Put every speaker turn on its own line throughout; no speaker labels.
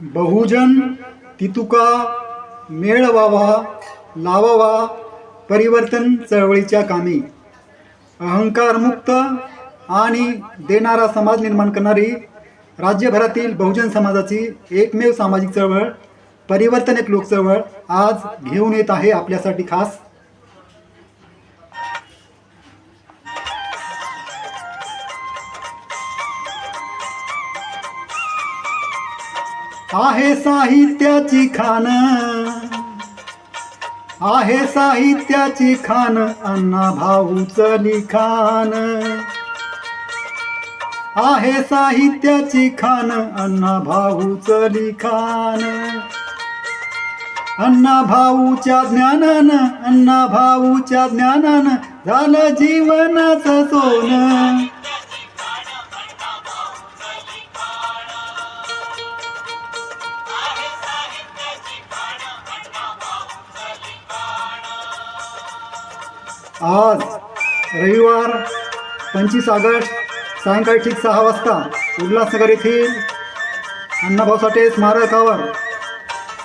बहुजन तितुका मेळवावा लावावा परिवर्तन चळवळीच्या कामी. अहंकारमुक्त आणि देणारा समाज निर्माण करणारी राज्यभरातील बहुजन समाजाची एकमेव सामाजिक चळवळ परिवर्तन एक लोकचळवळ आज घेऊन येत आहे आपल्यासाठी खास. आहे साहित्याची खान. आहे साहित्याची खान अण्णा भाऊच लिखाण आहे साहित्याची खान अण्णा भाऊच लिखाण अण्णा भाऊच्या ज्ञानानं अण्णा भाऊच्या ज्ञानानं झालं जीवनाचं सोनं. आज रविवार पंचवीस ऑगस्ट सायंकाळी ठीक सहा वाजता उल्हासनगर येथील अण्णाभाऊ साठे स्मारकावर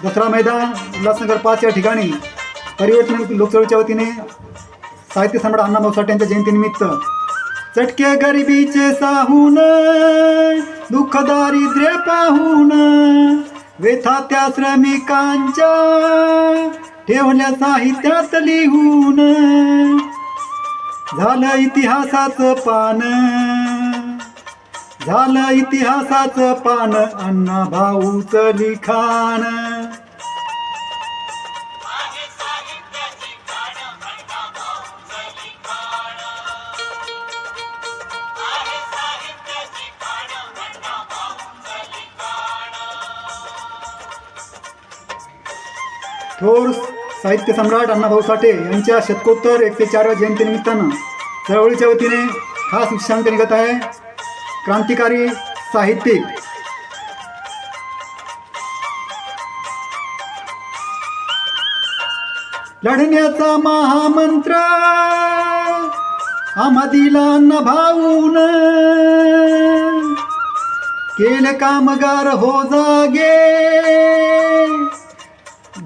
दसरा मैदान उल्हासनगर पाच या ठिकाणी परिवर्तन लोकचळवळीच्या वतीने साहित्य सम्राट अण्णाभाऊ साठे यांच्या जयंतीनिमित्त चटके गरिबीचे साहून दुःख दारिद्र्य पाहून व्यथा त्या श्रमिकांच्या ठेवल्या साहित्यात लिहून. झालं इतिहासाचं पान. झालं इतिहासाचं पान अण्णा भाऊच लिखाण. थोर साहित्य सम्राट अण्णाभाऊ साठे यांच्या शतकोत्तर एकशे चारव्या जयंतीनिमित्तानं चळवळीच्या वतीने खास विश्रांत निघत आहे. क्रांतिकारी साहित्यिक. लढण्याचा महामंत्र आम्हा दिला भाऊन. केले कामगार हो जागे.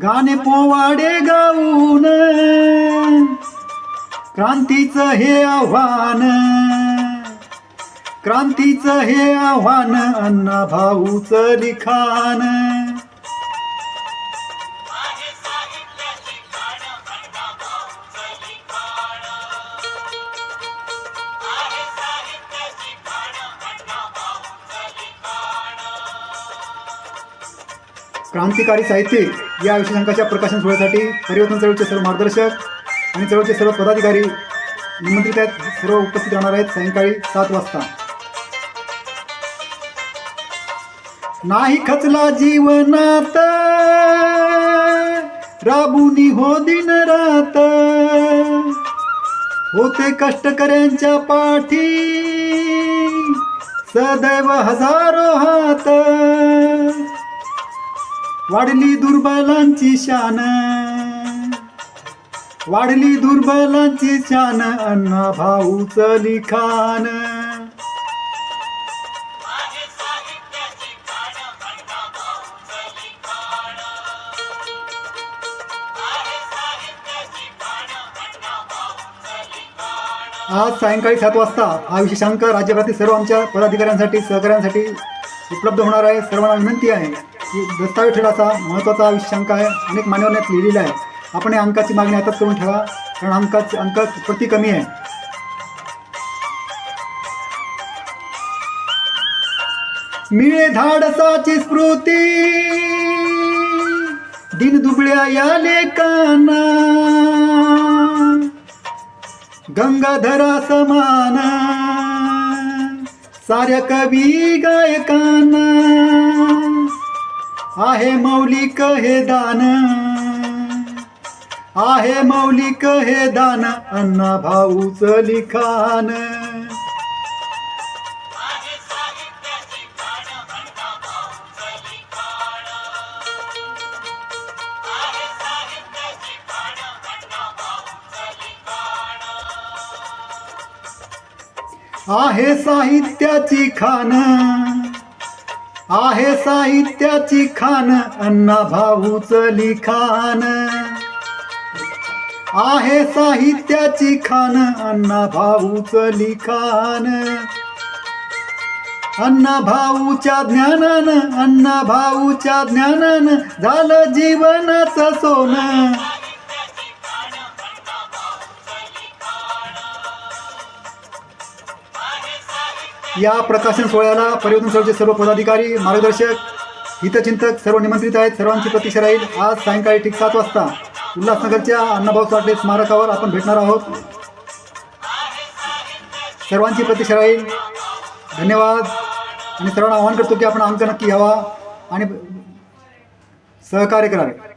गाणे पोवाडे गाऊन. क्रांतीचं हे आव्हान. क्रांतीचं हे आव्हान अण्णा भाऊचं लिखाण. क्रांतिकारी साहित्यिक या विशेषांकाच्या प्रकाशन सोहळ्यासाठी परिवर्तन चळवळीचे सर्व मार्गदर्शक आणि चळवळीचे सर्व पदाधिकारी निमंत्रित आहेत. सर्व उपस्थित राहणार आहेत सायंकाळी सात वाजता. नाही खचला जीवनात राबुनी हो दिन रात. होते कष्टकऱ्यांच्या पाठी सदैव हजारो हात. वाढली दुर्बलांची शान. वाढली दुर्बलांची शान अण्णा भाऊच लिखाण. आज सायंकाळी सात वाजता हा विशेषांक राज्यभरातील सर्व आमच्या पदाधिकाऱ्यांसाठी सहकाऱ्यांसाठी उपलब्ध होणार आहे. सर्वांना विनंती आहे. दस्तावेज ठेवाचा महत्त्वाचा विषयांक आहे. अनेक मान्यवरण्यात लिहिलेला आहे. आपण या अंकाची मागणी आताच करून ठेवा कारण अंकाची अंक प्रति कमी आहे. मिळे धाडसाची स्मृती दिन दुबळ्या या लेखाना गंगाधरा समान साऱ्या कवी गायकांना. आहे मौलिक हे दान. आहे मौलिक हे दान अण्णा भाऊच लिखाण. आहे साहित्याची खान आहे साहित्याची खान अण्णा भाऊच लिखाण. आहे साहित्याची खान अण्णा भाऊच लिखाण. अण्णा भाऊच्या ज्ञानानं अण्णा भाऊच्या ज्ञानानं झालं जीवनाचं सोनं. या प्रकाशन सोहळ्याला परिवर्तन सेवेचे सर्व पदाधिकारी मार्गदर्शक हितचिंतक सर्व निमंत्रित आहेत. सर्वांची प्रतीक्षा राहील. आज सायंकाळी ठीक सात वाजता उल्हासनगरच्या अण्णाभाऊ साठे स्मारकावर आपण भेटणार आहोत. सर्वांची प्रतीक्षा राहील. धन्यवाद. आणि सर्वांना आवाहन करतो की आपण अंक नक्की घ्यावा आणि सहकार्य करावे.